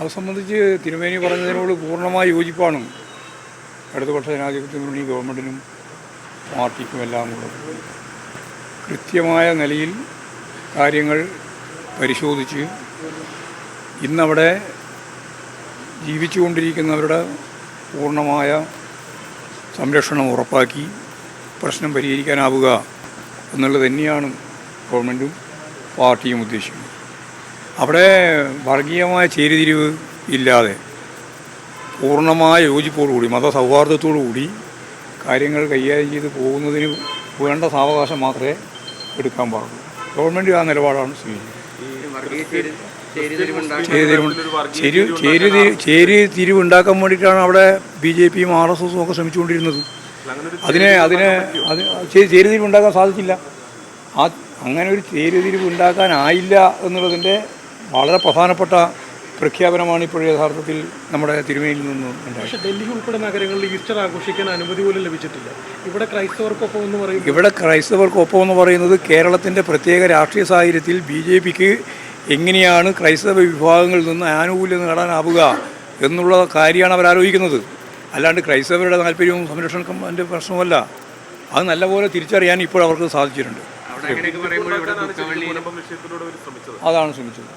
അത് സംബന്ധിച്ച് തിരുമേനി പറഞ്ഞതിനോട് പൂർണമായി യോജിപ്പാണ് ഇടതുപക്ഷ ജനാധിപത്യ മുന്നണി ഗവൺമെന്റിനും പാർട്ടിക്കും എല്ലാം കൂടെ കൃത്യമായ നിലയിൽ കാര്യങ്ങൾ പരിശോധിച്ച് ഇന്നവിടെ ജീവിച്ചുകൊണ്ടിരിക്കുന്നവരുടെ പൂർണമായ സംരക്ഷണം ഉറപ്പാക്കി പ്രശ്നം പരിഹരിക്കാനാവുക എന്നുള്ളത് തന്നെയാണ് ഗവൺമെന്റും പാർട്ടിയും ഉദ്ദേശിക്കുന്നത്. അവിടെ വർഗീയമായ ചേരിതിരിവ് ഇല്ലാതെ പൂർണമായ യോജിപ്പോടുകൂടി മതസൗഹാർദ്ദത്തോടുകൂടി കാര്യങ്ങൾ കൈകാര്യം ചെയ്ത് പോകുന്നതിന് വേണ്ട സാവകാശം മാത്രമേ എടുക്കാൻ പാടുള്ളൂ. ഗവൺമെന്റ് ആ നിലപാടാണ് സ്വീകരിക്കുന്നത്. ചേരി ചേരി ചേരി തിരിവ് ഉണ്ടാക്കാൻ വേണ്ടിയിട്ടാണ് അവിടെ ബി ജെ പിയും ആർ എസ് എസും ഒക്കെ ശ്രമിച്ചുകൊണ്ടിരുന്നത്. അതിനെ അതിനെ അത് ചേരിതിരിവ് ഉണ്ടാക്കാൻ സാധിച്ചില്ല. ആ അങ്ങനെ ഒരു ചേരിതിരിവ് ഉണ്ടാക്കാനായില്ല എന്നുള്ളതിന്റെ വളരെ പ്രധാനപ്പെട്ട പ്രഖ്യാപനമാണ് ഇപ്പോൾ യഥാർത്ഥത്തിൽ നമ്മുടെ തിരുമേനിയിൽ നിന്ന് പക്ഷേ ഡൽഹി ഉൾപ്പെടെ നഗരങ്ങളിൽ ഈസ്റ്റർ ആഘോഷിക്കാൻ അനുമതി പോലും ലഭിച്ചിട്ടില്ല. ഇവിടെ ക്രൈസ്തവർക്കൊപ്പം എന്ന് പറയും ഇവിടെ ക്രൈസ്തവർക്കൊപ്പം എന്ന് പറയുന്നത് കേരളത്തിന്റെ പ്രത്യേക രാഷ്ട്രീയ സാഹചര്യത്തിൽ ബി ജെ പിക്ക് എങ്ങനെയാണ് ക്രൈസ്തവ വിഭാഗങ്ങളിൽ നിന്ന് ആനുകൂല്യം നേടാനാവുക എന്നുള്ള കാര്യമാണ് അവർ ആലോചിക്കുന്നത്. അല്ലാണ്ട് ക്രൈസ്തവരുടെ താല്പര്യവും സംരക്ഷണ അതിന്റെ പ്രശ്നമല്ല അത് നല്ലപോലെ തിരിച്ചറിയാൻ ഇപ്പോൾ അവർക്ക് സാധിച്ചിട്ടുണ്ട്. അതാണ് ശ്രമിച്ചത്.